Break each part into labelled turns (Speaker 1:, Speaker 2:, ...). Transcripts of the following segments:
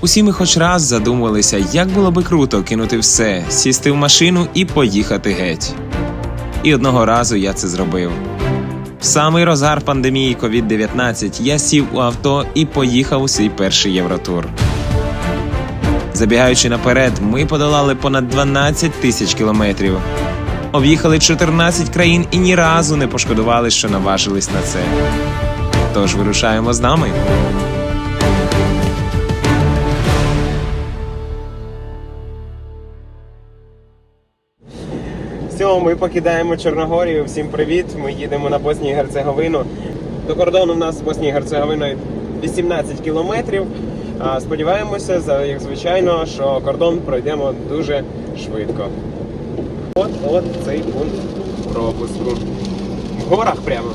Speaker 1: Усі ми хоч раз задумувалися, як було би круто кинути все, сісти в машину і поїхати геть. І одного разу я це зробив. В самий розгар пандемії COVID-19 я сів у авто і поїхав у свій перший євротур. Забігаючи наперед, ми подолали понад 12 тисяч кілометрів. Об'їхали 14 країн і ні разу не пошкодували, що наважились на це. Тож вирушаємо з нами.
Speaker 2: Все, ми покидаємо Чорногорію. Всім привіт. Ми їдемо на Боснію і Герцеговину. До кордону у нас з Боснією Герцеговиною 18 кілометрів. Сподіваємося, як звичайно, що кордон пройдемо дуже швидко. От, от цей пункт пропуску. В горах прямо.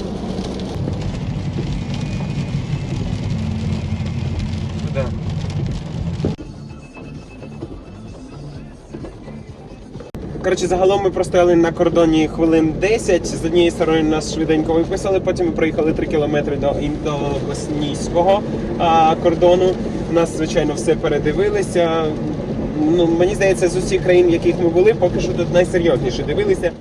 Speaker 2: Коротше, загалом ми простояли на кордоні хвилин 10. З однієї сторони нас швиденько виписали, потім ми проїхали 3 кілометри до, ін- до боснійського а, кордону. Нас, звичайно, все передивилися. Ну, мені здається, з усіх країн, в яких ми були, поки що тут найсерйозніше дивилися.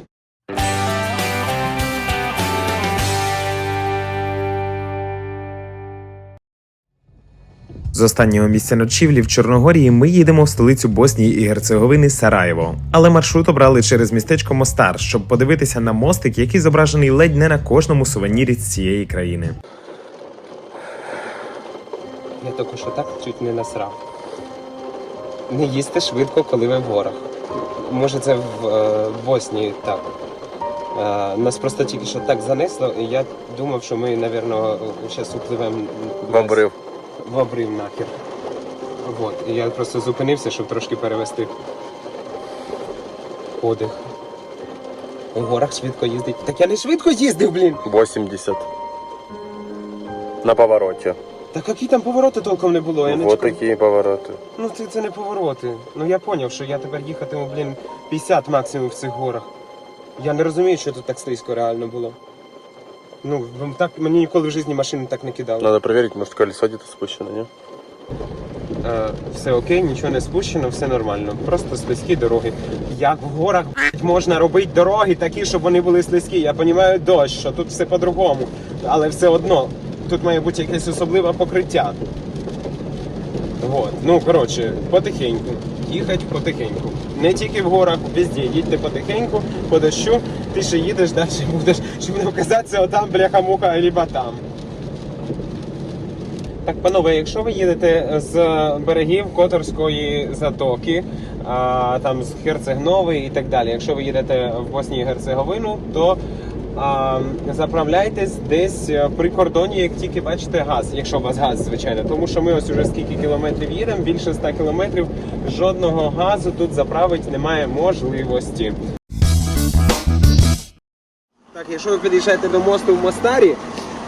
Speaker 1: З останнього місця ночівлі в Чорногорії ми їдемо в столицю Боснії і Герцеговини Сараєво. Але маршрут обрали через містечко Мостар, щоб подивитися на мостик, який зображений ледь не на кожному сувенірі з цієї країни.
Speaker 2: Я тільки що так чуть не насрав. Не їсти швидко, коли ви в горах. Може, це в е, Боснії так. Е, нас просто тільки що так занесло, і я думав, що ми, напевно, зараз upливемо
Speaker 3: В обрив.
Speaker 2: В обрив нахер. Вот. І я просто зупинився, щоб трошки перевести подих. У горах швидко їздить. Так я не швидко їздив, блін!
Speaker 3: 80. На повороте.
Speaker 2: Та які там повороти толком не було. Я не
Speaker 3: вот
Speaker 2: чекав.
Speaker 3: такие повороты.
Speaker 2: Ну це, це не повороти. Ну я зрозумів, що я тепер їхатиму, блін, 50 максимум в цих горах. Я не розумію, що тут так слизько реально було. Ну, так мені ніколи в житті машини так не кидали.
Speaker 3: Надо проверить, может колесо где-то спущено, не?
Speaker 2: Е, все окей, нічого не спущено, все нормально. Просто слизькі дороги. Як в горах блядь, можна робити дороги такі, щоб вони були слизькі? Я розумію дощ, що тут все по-другому. Але все одно, тут має бути якесь особливе покриття. Вот. Ну, коротше, потихеньку. Їхати потихеньку. Не тільки в горах, везде. Їдьте потихеньку, по дощу, ти ще їдеш, далі будеш, щоб не вказатися отам, бляха-муха, либо там. Так, панове, якщо ви їдете з берегів Которської затоки, а, там з Херцегнови і так далі, якщо ви їдете в Боснію Герцеговину, то заправляйтесь десь е, при кордоні, як тільки бачите газ, якщо у вас газ, звичайно. Тому що ми ось уже скільки кілометрів їдемо, більше 100 кілометрів, жодного газу тут заправити немає можливості. Так, якщо ви під'їжджаєте до мосту в Мостарі,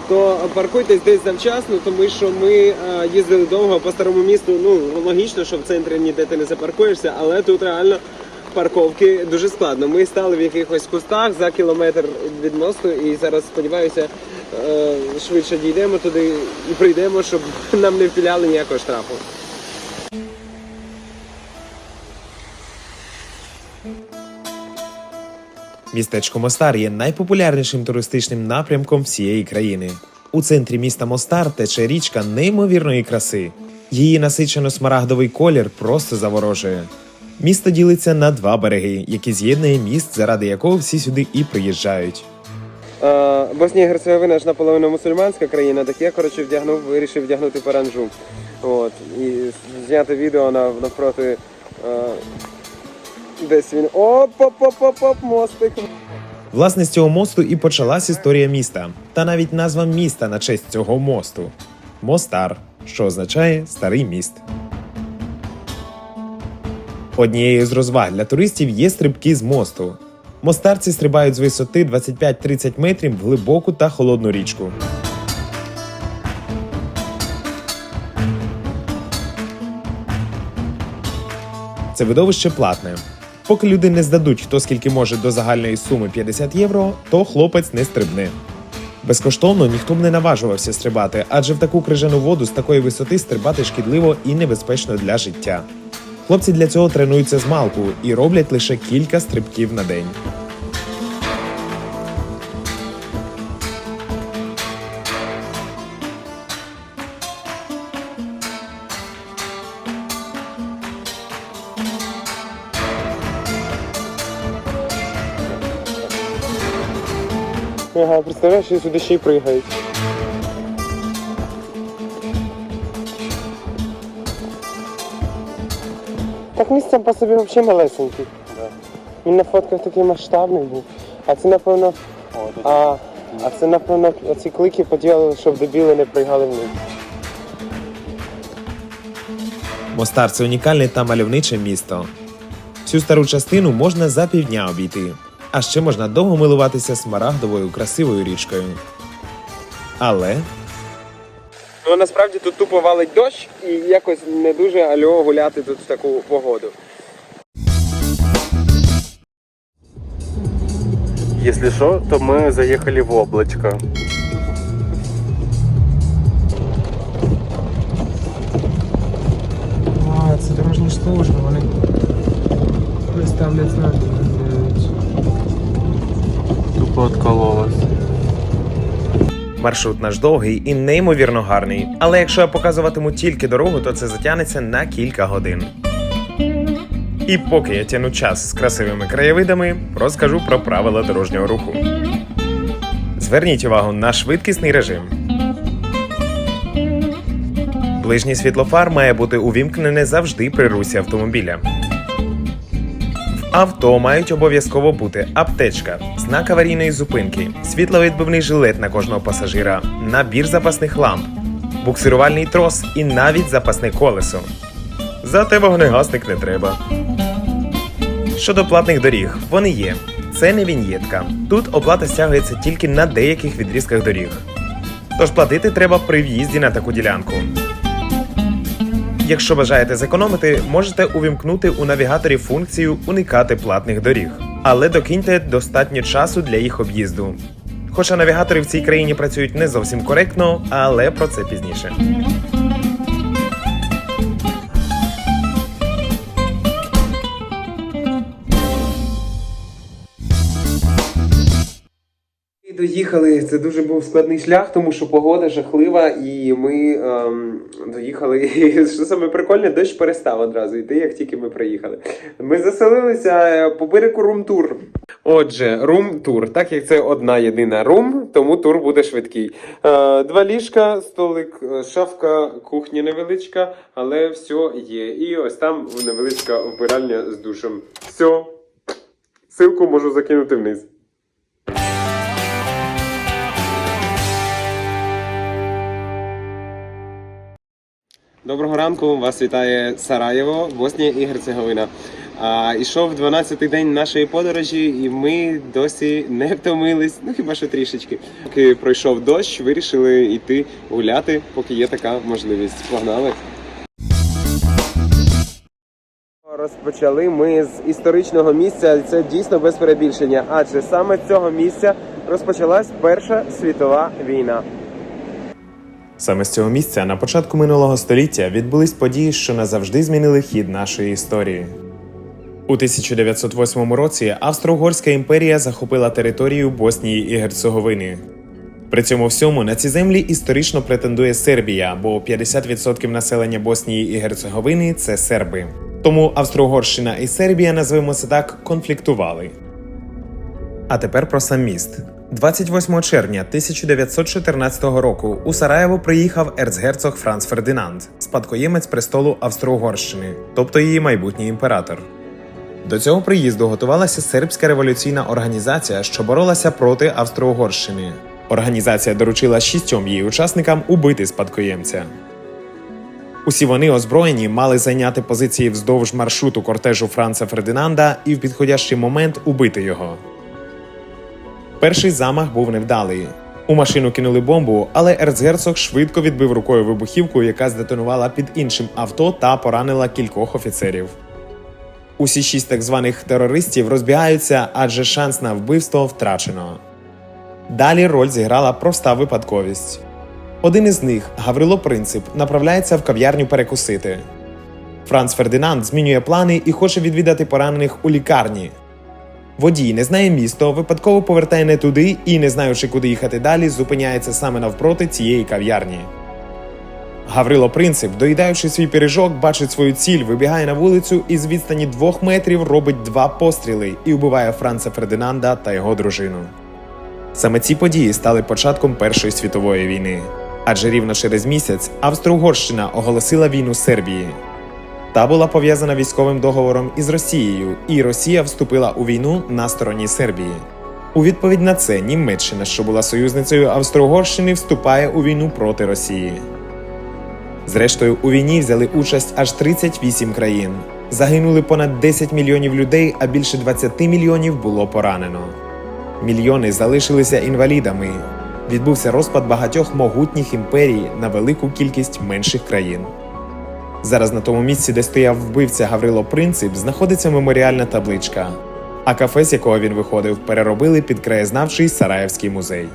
Speaker 2: то паркуйтесь десь завчасно, тому що ми е, їздили довго по старому місту. Ну логічно, що в центрі ніде ти не запаркуєшся, але тут реально парковки дуже складно. Ми стали в якихось кустах за кілометр від мосту, і зараз сподіваюся, е, швидше дійдемо туди і прийдемо, щоб нам не впіляли ніякого штрафу.
Speaker 1: Містечко Мостар є найпопулярнішим туристичним напрямком всієї країни. У центрі міста Мостар тече річка неймовірної краси. Її насичено смарагдовий колір просто заворожує. Місто ділиться на два береги, які з'єднує міст, заради якого всі сюди і приїжджають.
Speaker 2: Е, Боснія і Герцеговина ж наполовину мусульманська країна, так я коротше вдягнув, вирішив вдягнути паранджу. От. І зняти відео на, навпроти. Е, десь він. Оп-оп-оп-оп, мостик.
Speaker 1: Власне, з цього мосту і почалась історія міста, та навіть назва міста на честь цього мосту Мостар, що означає старий міст. Однією з розваг для туристів є стрибки з мосту. Мостарці стрибають з висоти 25-30 метрів в глибоку та холодну річку. Це видовище платне. Поки люди не здадуть, хто скільки може до загальної суми 50 євро, то хлопець не стрибне. Безкоштовно ніхто б не наважувався стрибати, адже в таку крижану воду з такої висоти стрибати шкідливо і небезпечно для життя. Хлопці для цього тренуються з малку і роблять лише кілька стрибків на день.
Speaker 2: Ага, представляєш, сюди ще й пригають. Так місце по собі взагалі малесенький. Він на фотках такий масштабний був. А це напевно. А, а це напевно ці клики поділили, щоб дебіли не пригали вниз.
Speaker 1: Мостар це унікальне та мальовниче місто. Всю стару частину можна за півдня обійти, а ще можна довго милуватися смарагдовою красивою річкою. Але
Speaker 2: Ну насправді тут тупо валить дощ і якось не дуже альо гуляти тут в таку погоду.
Speaker 3: Если что, то мы заехали в облачко.
Speaker 2: А, це дорожні служби, вони ставлять знаки.
Speaker 3: Тупо откололось.
Speaker 1: Маршрут наш довгий і неймовірно гарний. Але якщо я показуватиму тільки дорогу, то це затягнеться на кілька годин. І поки я тяну час з красивими краєвидами, розкажу про правила дорожнього руху. Зверніть увагу на швидкісний режим. Ближній світлофар має бути увімкнене завжди при русі автомобіля. Авто мають обов'язково бути аптечка, знак аварійної зупинки, світловідбивний жилет на кожного пасажира, набір запасних ламп, буксирувальний трос і навіть запасне колесо. Зате вогнегасник не треба. Щодо платних доріг, вони є. Це не віньєтка. Тут оплата стягується тільки на деяких відрізках доріг. Тож платити треба при в'їзді на таку ділянку. Якщо бажаєте зекономити, можете увімкнути у навігаторі функцію уникати платних доріг, але докиньте достатньо часу для їх об'їзду. Хоча навігатори в цій країні працюють не зовсім коректно, але про це пізніше.
Speaker 2: Доїхали. Це дуже був складний шлях, тому що погода жахлива, і ми ем, доїхали. І що саме прикольне, дощ перестав одразу йти, як тільки ми приїхали. Ми заселилися е, по берегу рум-тур. Отже, рум-тур. Так як це одна єдина рум, тому тур буде швидкий. Е, два ліжка, столик, е, шафка, кухня невеличка, але все є. І ось там невеличка вбиральня з душем. Все. Силку можу закинути вниз. Доброго ранку, вас вітає Сараєво, Боснія і Герцеговина. А, ішов 12-й день нашої подорожі, і ми досі не втомились, ну хіба що трішечки. Поки пройшов дощ, вирішили йти гуляти, поки є така можливість. Погнали. Розпочали ми з історичного місця. Це дійсно без перебільшення, адже саме з цього місця розпочалась Перша світова війна.
Speaker 1: Саме з цього місця на початку минулого століття відбулись події, що назавжди змінили хід нашої історії. У 1908 році Австро-Угорська імперія захопила територію Боснії і Герцеговини. При цьому всьому на ці землі історично претендує Сербія, бо 50% населення Боснії і Герцеговини це серби. Тому Австро-Угорщина і Сербія, назвемо це так, конфліктували. А тепер про сам міст. 28 червня 1914 року у Сараєво приїхав ерцгерцог Франц Фердинанд, спадкоємець престолу Австро-Угорщини, тобто її майбутній імператор. До цього приїзду готувалася сербська революційна організація, що боролася проти Австро-Угорщини. Організація доручила шістьом її учасникам убити спадкоємця. Усі вони озброєні мали зайняти позиції вздовж маршруту кортежу Франца Фердинанда і в підходящий момент убити його. Перший замах був невдалий. У машину кинули бомбу, але ерцгерцог швидко відбив рукою вибухівку, яка здетонувала під іншим авто та поранила кількох офіцерів. Усі шість так званих терористів розбігаються, адже шанс на вбивство втрачено. Далі роль зіграла проста випадковість. Один із них, Гаврило Принцип, направляється в кав'ярню перекусити. Франц Фердинанд змінює плани і хоче відвідати поранених у лікарні. Водій не знає місто, випадково повертає не туди і, не знаючи, куди їхати далі, зупиняється саме навпроти цієї кав'ярні. Гаврило Принцип, доїдаючи свій пиріжок, бачить свою ціль, вибігає на вулицю і з відстані двох метрів робить два постріли і вбиває Франца Фердинанда та його дружину. Саме ці події стали початком Першої світової війни. Адже рівно через місяць Австро-Угорщина оголосила війну Сербії. Та була пов'язана військовим договором із Росією, і Росія вступила у війну на стороні Сербії. У відповідь на це Німеччина, що була союзницею Австро-Угорщини, вступає у війну проти Росії. Зрештою, у війні взяли участь аж 38 країн. Загинули понад 10 мільйонів людей, а більше 20 мільйонів було поранено. Мільйони залишилися інвалідами. Відбувся розпад багатьох могутніх імперій на велику кількість менших країн. Зараз на тому місці, де стояв вбивця Гаврило Принцип, знаходиться меморіальна табличка. А кафе, з якого він виходив, переробили під краєзнавчий Сараєвський музей.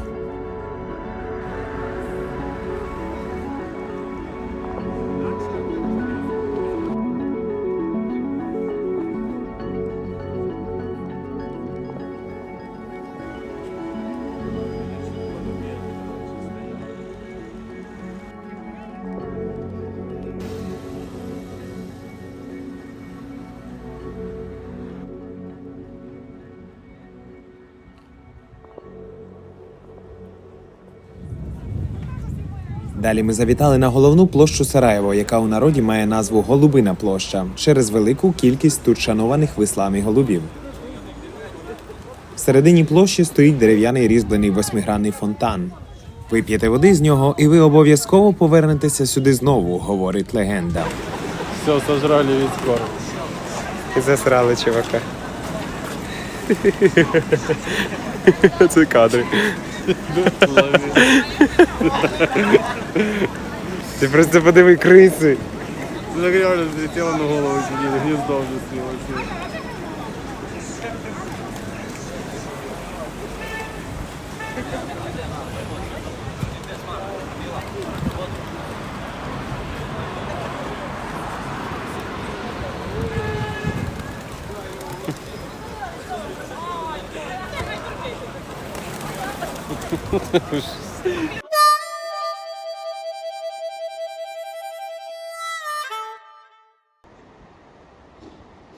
Speaker 1: Далі ми завітали на головну площу Сараєво, яка у народі має назву Голубина площа через велику кількість тут шанованих в ісламі голубів. Всередині площі стоїть дерев'яний різьблений восьмигранний фонтан. Вип'єте води з нього, і ви обов'язково повернетеся сюди знову, говорить легенда.
Speaker 3: Все, сожрали весь корм.
Speaker 2: Засрали чувака. Це кадри. Ти просто подиви криси.
Speaker 3: Так реально взлетело на голову сидели, гніздо вже снилось.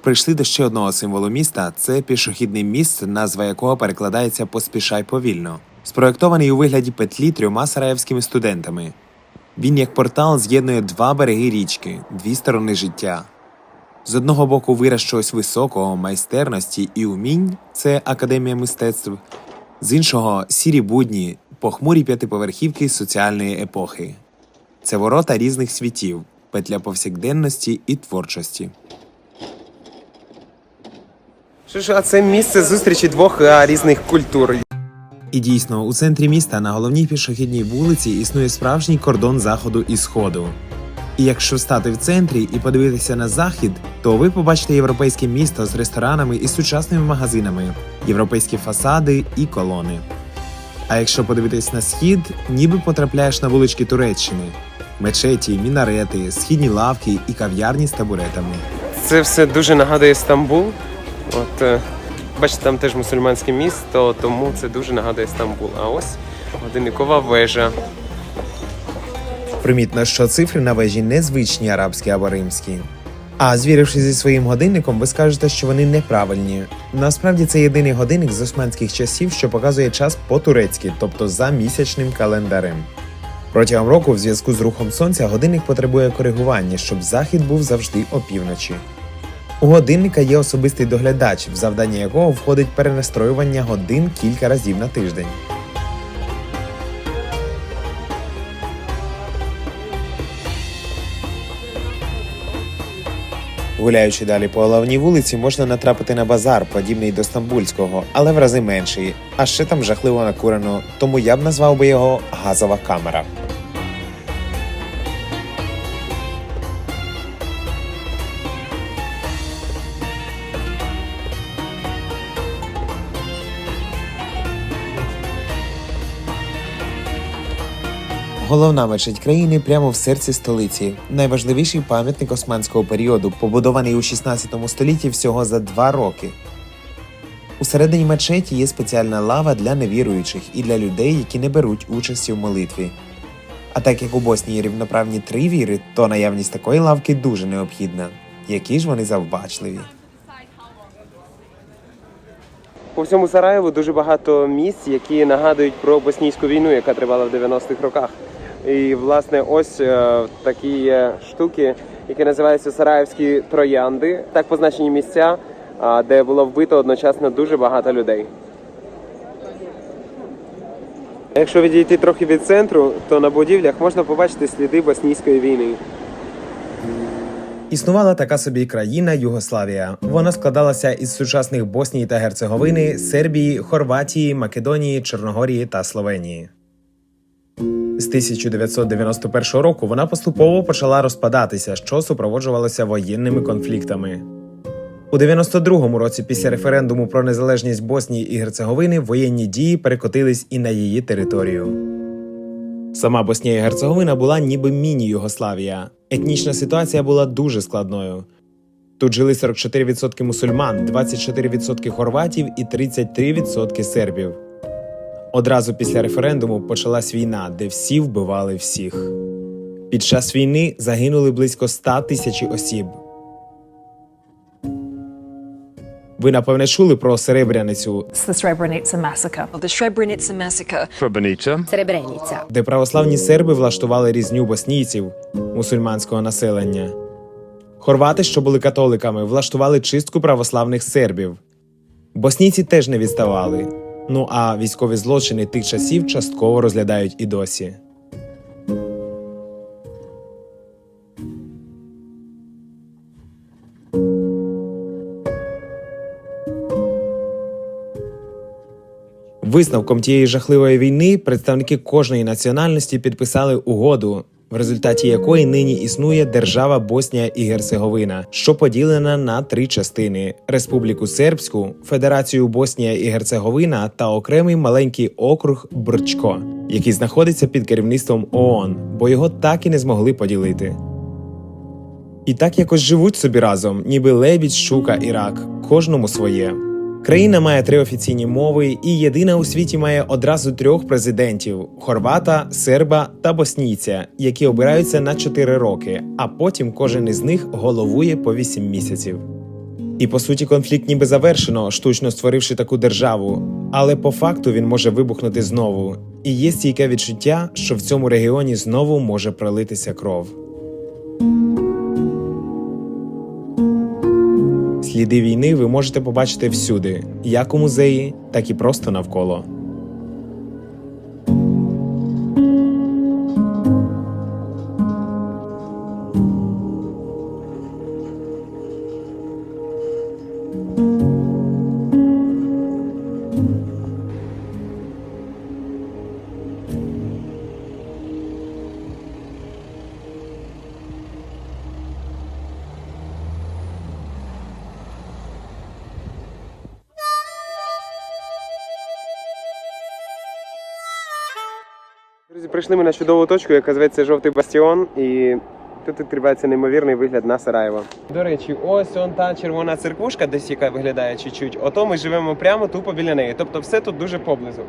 Speaker 1: Прийшли до ще одного символу міста це пішохідний міст, назва якого перекладається Поспішай повільно, спроєктований у вигляді петлі трьома сараєвськими студентами. Він як портал з'єднує два береги річки, дві сторони життя. З одного боку вираз чогось високого, майстерності і умінь це академія мистецтв, з іншого сірі будні, похмурі п'ятиповерхівки соціальної епохи. Це ворота різних світів, петля повсякденності і творчості.
Speaker 2: Що ж, а це місце зустрічі двох а, різних культур.
Speaker 1: І дійсно, у центрі міста на головній пішохідній вулиці існує справжній кордон заходу і сходу. І якщо стати в центрі і подивитися на захід, то ви побачите європейське місто з ресторанами і сучасними магазинами, європейські фасади і колони. А якщо подивитись на схід, ніби потрапляєш на вулички Туреччини, мечеті, мінарети, східні лавки і кав'ярні з табуретами.
Speaker 2: Це все дуже нагадує Стамбул. От, е, бачите, там теж мусульманське місто, тому це дуже нагадує Стамбул. А ось годинникова вежа.
Speaker 1: Примітно, що цифри на вежі не звичні арабські або римські. А звіривши зі своїм годинником, ви скажете, що вони неправильні. Насправді це єдиний годинник з османських часів, що показує час по-турецьки, тобто за місячним календарем. Протягом року, в зв'язку з рухом сонця, годинник потребує коригування, щоб захід був завжди опівночі. У годинника є особистий доглядач, в завдання якого входить перенастроювання годин кілька разів на тиждень. Гуляючи далі по головній вулиці, можна натрапити на базар, подібний до стамбульського, але в рази менший. А ще там жахливо накурено, тому я б назвав би його газова камера. Головна мечеть країни прямо в серці столиці. Найважливіший пам'ятник османського періоду, побудований у 16 столітті всього за два роки. Усередині мечеті є спеціальна лава для невіруючих і для людей, які не беруть участі в молитві. А так як у Боснії рівноправні три віри, то наявність такої лавки дуже необхідна. Які ж вони завбачливі.
Speaker 2: По всьому Сараєву дуже багато місць, які нагадують про боснійську війну, яка тривала в 90-х роках. І власне ось е, такі є штуки, які називаються Сараївські троянди. Так позначені місця, де було вбито одночасно дуже багато людей. Якщо відійти трохи від центру, то на будівлях можна побачити сліди боснійської війни.
Speaker 1: Існувала така собі країна Югославія. Вона складалася із сучасних Боснії та Герцеговини, Сербії, Хорватії, Македонії, Чорногорії та Словенії. З 1991 року вона поступово почала розпадатися, що супроводжувалося воєнними конфліктами. У 92-му році, після референдуму про незалежність Боснії і Герцеговини, воєнні дії перекотились і на її територію. Сама Боснія і Герцеговина була ніби міні-Югославія. Етнічна ситуація була дуже складною. Тут жили 44% мусульман, 24% хорватів і 33% сербів. Одразу після референдуму почалась війна, де всі вбивали всіх. Під час війни загинули близько 100 тисяч осіб. Ви напевне чули про Серебряницю,
Speaker 4: Srebrenica
Speaker 1: де православні серби влаштували різню боснійців мусульманського населення. Хорвати, що були католиками, влаштували чистку православних сербів. Боснійці теж не відставали. Ну а військові злочини тих часів частково розглядають і досі. Висновком тієї жахливої війни представники кожної національності підписали угоду, в результаті якої нині існує держава Боснія і Герцеговина, що поділена на три частини: Республіку Сербську, Федерацію Боснія і Герцеговина та окремий маленький округ Брчко, який знаходиться під керівництвом ООН, бо його так і не змогли поділити. І так якось живуть собі разом, ніби лебідь, щука і рак, кожному своє. Країна має три офіційні мови і єдина у світі має одразу трьох президентів: хорвата, серба та боснійця, які обираються на 4 роки, а потім кожен із них головує по 8 місяців. І по суті, конфлікт ніби завершено, штучно створивши таку державу, але по факту він може вибухнути знову. І є стійке відчуття, що в цьому регіоні знову може пролитися кров. Сліди війни ви можете побачити всюди, як у музеї, так і просто навколо.
Speaker 2: Друзі, прийшли ми на чудову точку, яка зветься Жовтий Бастіон, і тут відкривається неймовірний вигляд на Сараєво. До речі, ось он та червона церквушка, десь яка виглядає чуть-чуть. Ото ми живемо прямо тупо біля неї. Тобто все тут дуже поблизу.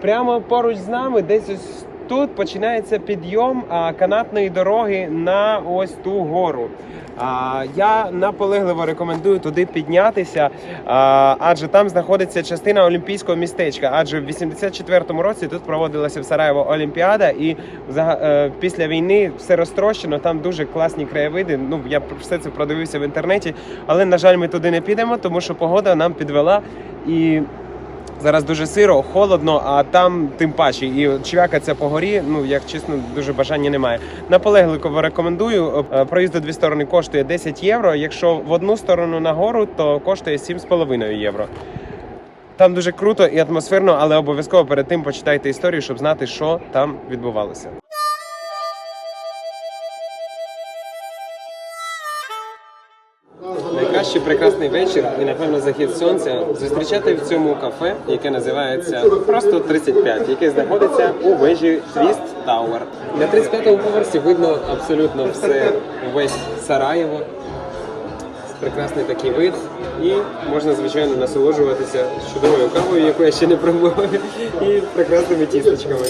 Speaker 2: Прямо поруч з нами, десь ось тут починається підйом канатної дороги на ось ту гору. Я наполегливо рекомендую туди піднятися, адже там знаходиться частина олімпійського містечка. Адже в 84-му році тут проводилася в Сараєво Олімпіада, і е, після війни все розтрощено. Там дуже класні краєвиди. Ну я все це продивився в інтернеті, але на жаль, ми туди не підемо, тому що погода нам підвела і. Зараз дуже сиро, холодно, а там тим паче. І чвякаться по горі, ну як чесно, дуже бажання немає. Наполегливо рекомендую. Е, Проїзд у дві сторони коштує 10 євро. Якщо в одну сторону на гору, то коштує 7,5 євро. Там дуже круто і атмосферно, але обов'язково перед тим почитайте історію, щоб знати, що там відбувалося. Найкращий прекрасний вечір і, напевно, захід сонця зустрічати в цьому кафе, яке називається просто 35, яке знаходиться у вежі Twist Tower. На 35-му поверсі видно абсолютно все, весь Сараєво. Прекрасний такий вид, і можна звичайно насолоджуватися чудовою кавою, яку я ще не пробував, і прекрасними тісточками.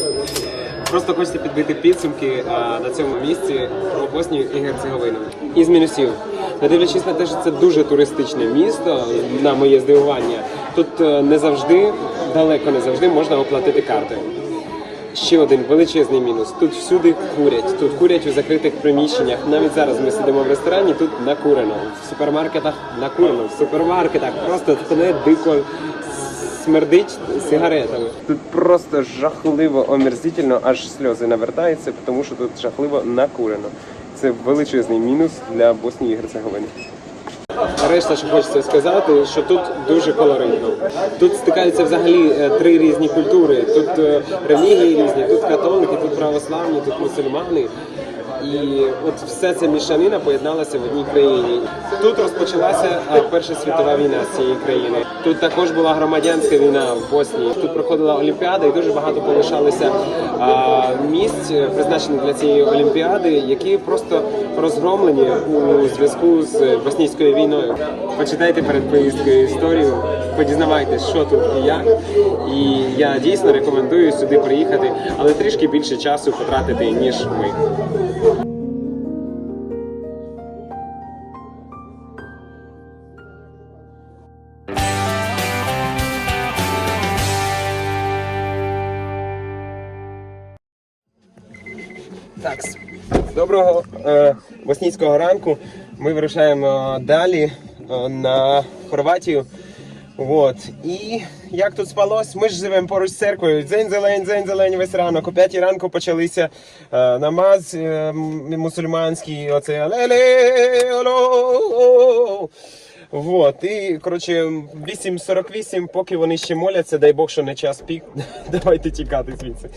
Speaker 2: Просто хочеться підбити підсумки а, на цьому місці про Боснію і Герцеговину. Із мінусів, не дивлячись на те, що це дуже туристичне місто, на моє здивування, тут е, не завжди, далеко не завжди можна оплатити картою. Ще один величезний мінус. Тут всюди курять. Тут курять у закритих приміщеннях. Навіть зараз ми сидимо в ресторані, тут накурено. В супермаркетах накурено. В супермаркетах просто тхне дико смердить сигаретами. Тут просто жахливо омерзительно, аж сльози навертаються, тому що тут жахливо накурено. Це величезний мінус для Боснії і Герцеговини. Решта, що хочеться сказати, що тут дуже колоритно. Тут стикаються взагалі е, три різні культури. Тут е, релігії різні, тут католики, тут православні, тут мусульмани. І от вся ця мішанина поєдналася в одній країні. Тут розпочалася Перша світова війна з цієї країни. Тут також була громадянська війна в Боснії. Тут проходила Олімпіада, і дуже багато полишалося місць, призначених для цієї олімпіади, які просто розгромлені у зв'язку з боснійською війною. Почитайте перед поїздкою історію, подізнавайтесь, що тут і як. І я дійсно рекомендую сюди приїхати, але трішки більше часу потратити ніж ми. Боснійського ранку. Ми вирушаємо далі е, на Хорватію. От. І як тут спалось, ми ж живемо поруч з церквою. Дзень зелень, дзень зелень весь ранок. О п'ятій ранку почалися е, намаз е, мусульманський. Оце оло. Вот, і коротше 8.48, поки вони ще моляться, дай Бог, що не час пік. Давайте тікати звідси.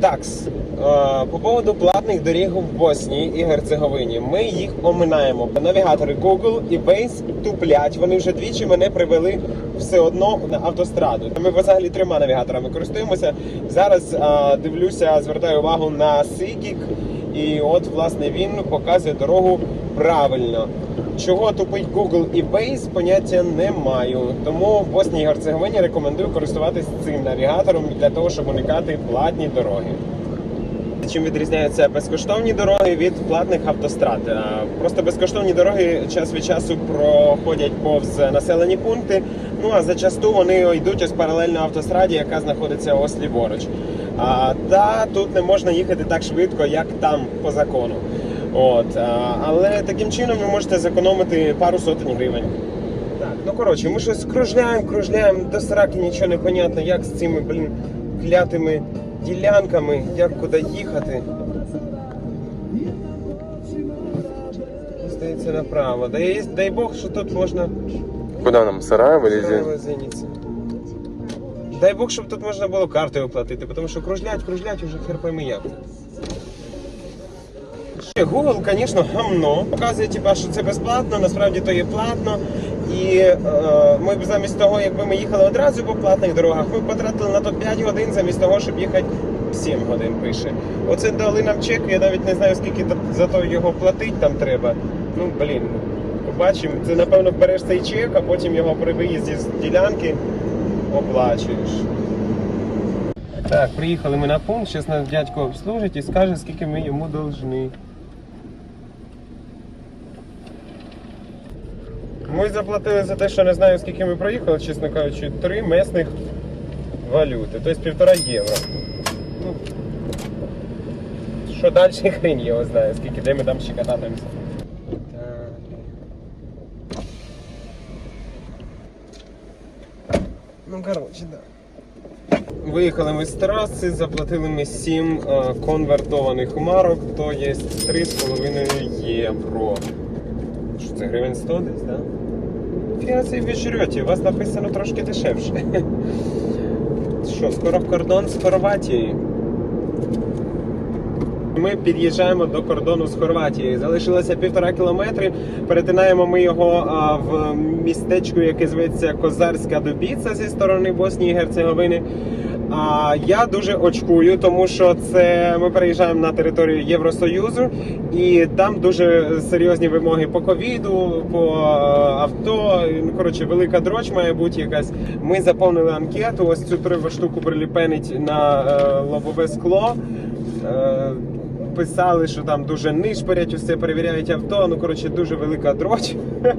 Speaker 2: Так, по поводу платних доріг в Боснії і Герцеговині. Ми їх оминаємо. Навігатори Google і Waze туплять. Вони вже двічі мене привели все одно на автостраду. Ми взагалі трьома навігаторами користуємося. Зараз а, дивлюся, звертаю увагу на Sigik, і от власне він показує дорогу правильно. Чого тупить Google і Waze, поняття не маю. Тому в Боснії і Герцеговині рекомендую користуватися цим навігатором для того, щоб уникати платні дороги. Чим відрізняються безкоштовні дороги від платних автострад? Е, Просто безкоштовні дороги час від часу проходять повз населені пункти. Ну а зачасту вони йдуть ось паралельно автостраді, яка знаходиться ось ліворуч. А, та тут не можна їхати так швидко, як там по закону. От, а, але таким чином ви можете зекономити пару сотень гривень. Так, ну коротше, ми щось кружляємо, кружляємо, до сраки нічого не понятно, як з цими, блін, клятими ділянками, як куди їхати. Здається, направо. Дай, дай Бог, що тут можна
Speaker 3: Куди нам? Или
Speaker 2: Сараєво, Дай Бог, щоб тут можна було картою оплатити, тому що кружлять, кружлять уже хер пойми як. Ще Google, звісно, гамно. Показує, типа, що це безплатно, насправді то є платно. І е, ми б замість того, якби ми їхали одразу по платних дорогах, ми б потратили на то 5 годин замість того, щоб їхати 7 годин пише. Оце дали нам чек, я навіть не знаю, скільки за то його платить там треба. Ну, блін, побачимо. Це напевно береш цей чек, а потім його при виїзді з ділянки оплачуєш. Так, приїхали ми на пункт, зараз дядько обслужить і скаже, скільки ми йому должны. Ми заплатили за те, що не знаю, скільки ми проїхали, чесно кажучи, три месних валюти, тобто півтора євро. Ну, що далі, хрень його знає, скільки, де ми там ще кататимося. Ну, коротше, да. Виїхали ми з траси, заплатили ми 7 е, конвертованих марок, то є 3,5 євро. Що це гривень 100 десь, так? Да? Фіга це ви жрете, у вас написано трошки дешевше. Що, скоро кордон з Хорватією? Ми під'їжджаємо до кордону з Хорватією. Залишилося півтора кілометри. Перетинаємо ми його а, в містечку, яке зветься Козарська Добіца зі сторони Боснії і Герцеговини. А я дуже очкую, тому що це ми переїжджаємо на територію Євросоюзу, і там дуже серйозні вимоги по ковіду, по е, авто. Ну, коротше, велика дроч має бути якась. Ми заповнили анкету. Ось цю три штуку приліпенить на е, лобове скло. Писали, що там дуже нишпорять, усе перевіряють авто. Ну коротше, дуже велика дроч.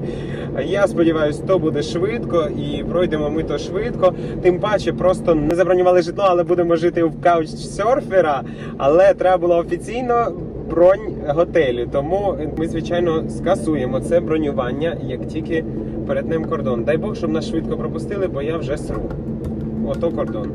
Speaker 2: Я сподіваюся, то буде швидко і пройдемо ми то швидко. Тим паче, просто не забронювали житло, але будемо жити в каучсерфера. Але треба було офіційно бронь готелю. Тому ми, звичайно, скасуємо це бронювання, як тільки перетнемо кордон. Дай Бог, щоб нас швидко пропустили, бо я вже сру. Ото кордон.